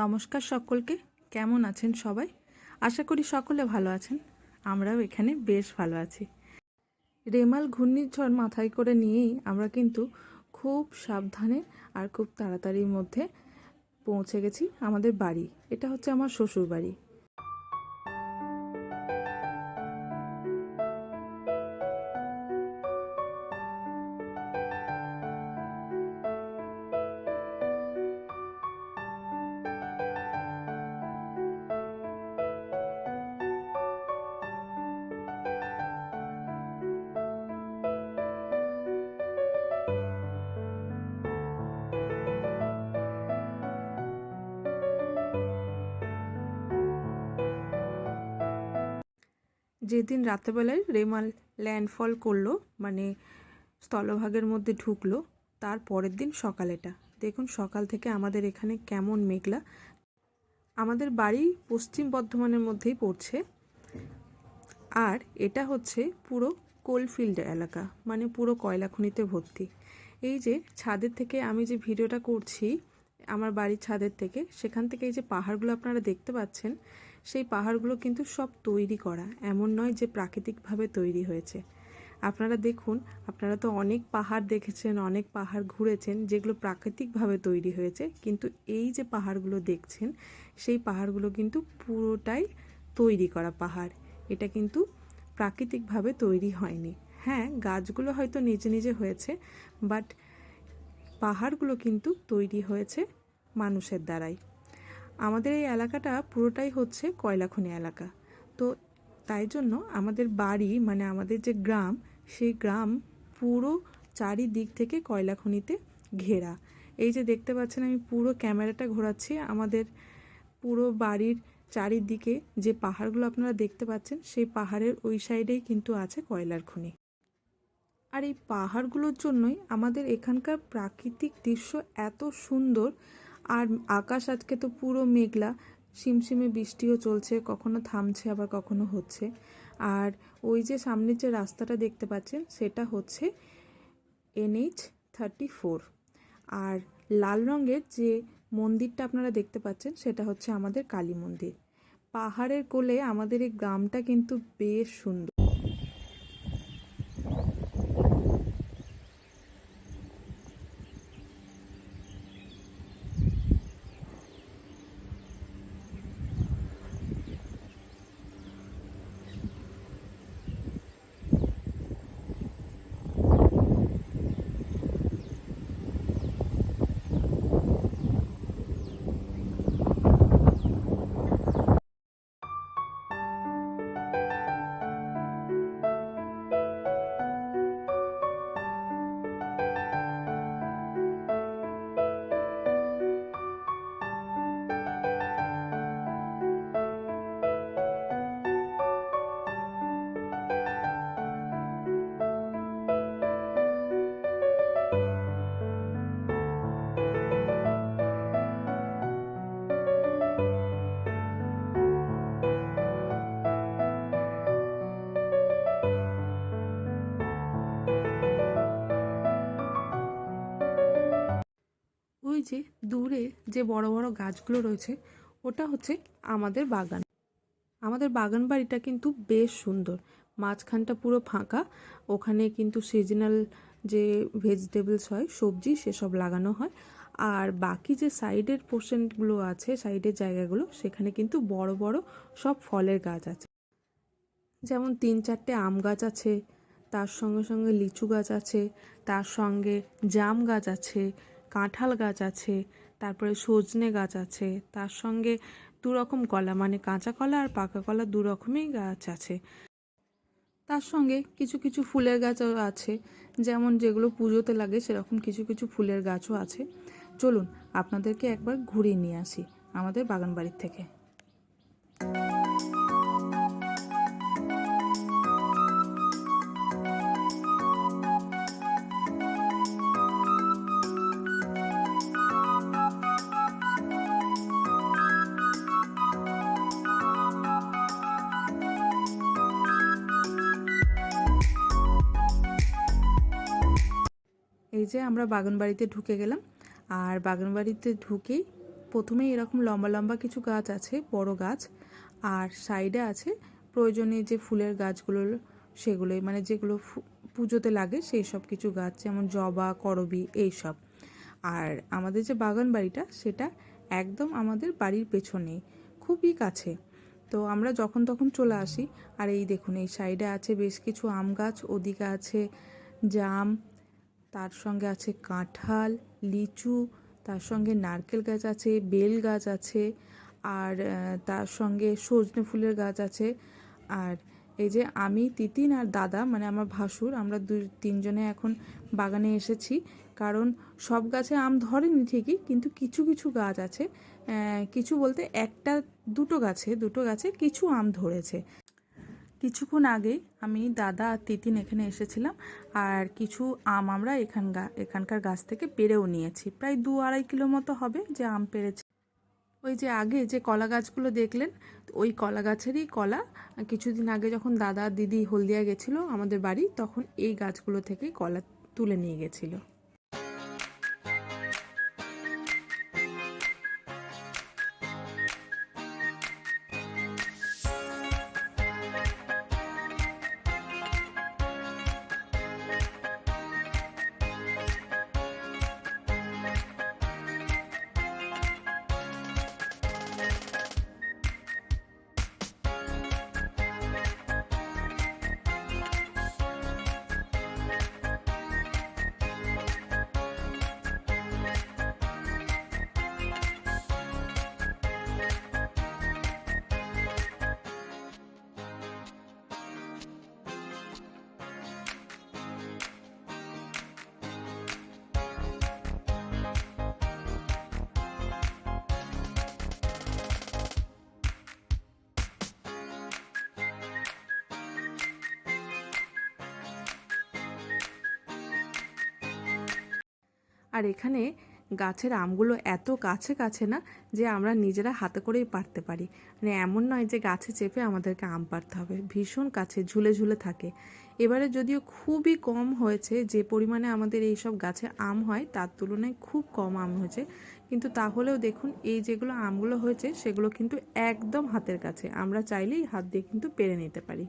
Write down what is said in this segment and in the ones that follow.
নমস্কার সকলকে। কেমন আছেন সবাই? আশা করি সকলে ভালো আছেন। আমরাও এখানে বেশ ভালো আছি। রেমাল ঘূর্ণিঝড় মাথায় করে নিয়েই আমরা কিন্তু খুব সাবধানে আর খুব তাড়াতাড়ির মধ্যে পৌঁছে গেছি আমাদের বাড়ি। এটা হচ্ছে আমার শ্বশুর বাড়ি যেদিন রাত্রেবেলায় রেমাল ল্যান্ডফল করল মানে স্থলভাগের মধ্যে ঢুকলো, তার পরের দিন সকালেটা দেখুন সকাল থেকে আমাদের এখানে কেমন মেঘলা। আমাদের বাড়ি পশ্চিম বর্ধমানের মধ্যেই পড়ছে। আর এটা হচ্ছে পুরো কোলফিল্ড এলাকা মানে পুরো কয়লা খনিতে ভর্তি। এই যে ছাদের থেকে আমি যে ভিডিওটা করছি, আমার বাড়ির ছাদের থেকে, সেখান থেকে এই যে পাহাড়গুলো আপনারা দেখতে পাচ্ছেন সেই পাহাড়গুলো কিন্তু সব তৈরি করা, এমন নয় যে প্রাকৃতিকভাবে তৈরি হয়েছে। আপনারা দেখুন, আপনারা তো অনেক পাহাড় দেখেছেন, অনেক পাহাড় ঘুরেছেন যেগুলো প্রাকৃতিকভাবে তৈরি হয়েছে, কিন্তু এই যে পাহাড়গুলো দেখছেন, সেই পাহাড়গুলো কিন্তু পুরোটাই তৈরি করা পাহাড়। এটা কিন্তু প্রাকৃতিকভাবে তৈরি হয়নি। হ্যাঁ গাছগুলো হয়তো নিজে নিজে হয়েছে, বাট পাহাড়গুলো কিন্তু তৈরি হয়েছে মানুষের দ্বারাই। আমাদের এই এলাকাটা পুরোটাই হচ্ছে কয়লাখনি এলাকা। তো তাই জন্য আমাদের বাড়ি মানে আমাদের যে গ্রাম, সেই গ্রাম পুরো চারিদিক থেকে কয়লা খনিতে ঘেরা। এই যে দেখতে পাচ্ছেন, আমি পুরো ক্যামেরাটা ঘোরাচ্ছি। আমাদের পুরো বাড়ির চারিদিকে যে পাহাড়গুলো আপনারা দেখতে পাচ্ছেন, সেই পাহাড়ের ওই সাইডেই কিন্তু আছে কয়লার খনি। আর এই পাহাড়গুলোর জন্যই আমাদের এখানকার প্রাকৃতিক দৃশ্য এত সুন্দর আর আকাশ আজকে তো পুরো মেঘলা, শিমশিমে বৃষ্টিও চলছে, কখনো থামছে, আবার কখনো হচ্ছে। আর ওই যে সামনের যে রাস্তাটা দেখতে পাচ্ছেন, সেটা হচ্ছে এনএইচ থার্টি ফোর। আর লাল রঙের যে মন্দিরটা আপনারা দেখতে পাচ্ছেন, সেটা হচ্ছে আমাদের কালী মন্দির। পাহাড়ের কোলে আমাদের এই গ্রামটা কিন্তু বেশ সুন্দর। দূরে যে বড় বড় গাছগুলো রয়েছে, ওটা হচ্ছে আমাদের বাগান। আমাদের বাগান বাড়িটা কিন্তু বেশ সুন্দর। মাঝখানটা পুরো ফাঁকা, ওখানে কিন্তু সিজনাল যে ভেজিটেবলস হয়, সবজি সেসব লাগানো হয়। আর বাকি যে সাইডের পোর্শনগুলো আছে সাইডের জায়গাগুলো, সেখানে কিন্তু বড় বড় সব ফলের গাছ আছে। যেমন তিন চারটে আম গাছ আছে, তার সঙ্গে সঙ্গে লিচু গাছ আছে, তার সঙ্গে জাম গাছ আছে কাঁঠাল গাছ আছে, তারপরে সজনে গাছ আছে, তার সঙ্গে দু রকম কলা মানে কাঁচা কলা আর পাকা কলা দু রকমই গাছ আছে। তার সঙ্গে কিছু কিছু ফুলের গাছও আছে, যেমন যেগুলো পুজোতে লাগে সেরকম কিছু কিছু ফুলের গাছও আছে। চলুন, আপনাদেরকে একবার ঘুরিয়ে নিয়ে আসি আমাদের বাগান বাড়ির থেকে। এই যে আমরা বাগান বাড়িতে ঢুকে গেলাম, আর বাগান বাড়িতে ঢুকেই প্রথমেই এরকম লম্বা লম্বা কিছু গাছ আছে, বড় গাছ, আর সাইডে আছে প্রয়োজনীয় যে ফুলের গাছগুলো, সেগুলোই মানে যেগুলো পুজোতে লাগে সেই সব কিছু গাছ, যেমন জবা, করবি এইসব আর আমাদের যে বাগান বাড়িটা সেটা একদম আমাদের বাড়ির পেছনে, খুবই কাছে। তো আমরা যখন তখন চলে আসি, আর এই দেখুন, এই সাইডে আছে বেশ কিছু আম গাছ, ওদিকে আছে জাম তার সঙ্গে আছে কাঁঠাল, লিচু, তার সঙ্গে নারকেল গাছ আছে, বেল গাছ আছে, আর তার সঙ্গে সজনে ফুলের গাছ আছে। আর এই যে আমি, তিতিন আর দাদা মানে আমার ভাসুর, আমরা দুই, তিনজনে এখন বাগানে এসেছি। কারণ সব গাছে আম ধরেনি ঠিকই, কিন্তু কিছু কিছু গাছ আছে। কিছু বলতে একটা, দুটো গাছে দুটো গাছে কিছু আম ধরেছে। কিছুক্ষণ আগেই আমি দাদা আর তিতিন এখানে এসেছিলাম আর কিছু আম আমরা এখান গা- এখানকার গাছ থেকে পেরেও নিয়েছি। প্রায় দু আড়াই কিলো মতো হবে যে আম পেরেছি। ওই যে আগে যে কলা গাছগুলো দেখলেন, ওই কলা গাছেরই কলা। কিছুদিন আগে যখন দাদা, দিদি হলদিয়া গেছিল আমাদের বাড়ি, তখন এই গাছগুলো থেকেই কলা তুলে নিয়ে গেছিল। আর এখানে গাছের আমগুলো এত কাছে কাছে না যে আমরা নিজেরা হাতে করেই পারতে পারি। মানে এমন নয় যে গাছে চেপে আমাদেরকে আম পারতে হবে। ভীষণ কাছে, ঝুলে ঝুলে থাকে। এবারে যদিও খুবই কম হয়েছে, যে পরিমাণে আমাদের এই সব গাছে আম হয়, তার তুলনায় খুব কম আম হয়েছে। কিন্তু তাহলেও দেখুন, এই যেগুলো আমগুলো হয়েছে, সেগুলো কিন্তু একদম হাতের কাছে। আমরা চাইলেই হাত দিয়ে কিন্তু পেরে নিতে পারি।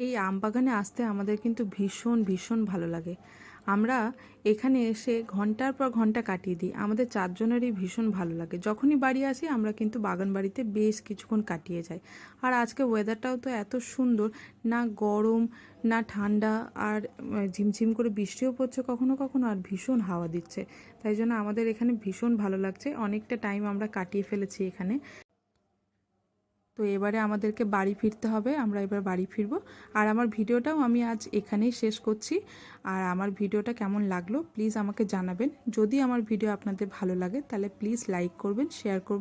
এই আম বাগানে আসতে আমাদের কিন্তু ভীষণ ভীষণ ভালো লাগে। আমরা এখানে এসে ঘণ্টার পর ঘণ্টা কাটিয়ে দিই। আমাদের চারজনেরই ভীষণ ভালো লাগে। যখনই বাড়ি আসি, আমরা কিন্তু বাগান বাড়িতে বেশ কিছুক্ষণ কাটিয়ে যাই। আর আজকে ওয়েদারটাও তো এত সুন্দর, না গরম, না ঠান্ডা, আর ঝিমঝিম করে বৃষ্টিও পড়ছে কখনো কখনো, আর ভীষণ হাওয়া দিচ্ছে। তাই জন্য আমাদের এখানে ভীষণ ভালো লাগছে। অনেকটা টাইম আমরা কাটিয়ে ফেলেছি এখানে। তো এবারে আমাদেরকে বাড়ি ফিরতে হবে, আমরা এবার বাড়ি ফিরবো। আর আমার ভিডিওটাও আমি আজ এখানেই শেষ করছি। আর আমার ভিডিওটা কেমন লাগল প্লিজ আমাকে জানাবেন। যদি আমার ভিডিও আপনাদের ভালো লাগে, তাহলে প্লিজ লাইক করবেন শেয়ার করবেন।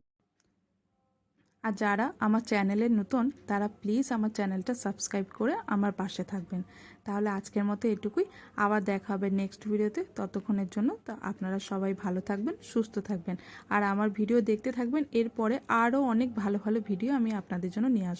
আর যারা আমার চ্যানেলে নতুন, তারা প্লিজ আমার চ্যানেলটা সাবস্ক্রাইব করে আমার পাশে থাকবেন। তাহলে আজকের মতো এটুকুই। আবার দেখা হবে নেক্সট ভিডিওতে। ততক্ষণের জন্য তো আপনারা সবাই ভালো থাকবেন, সুস্থ থাকবেন। আর আমার ভিডিও দেখতে থাকবেন, এরপরে আরও অনেক ভালো ভালো ভিডিও আমি আপনাদের জন্য নিয়ে আসব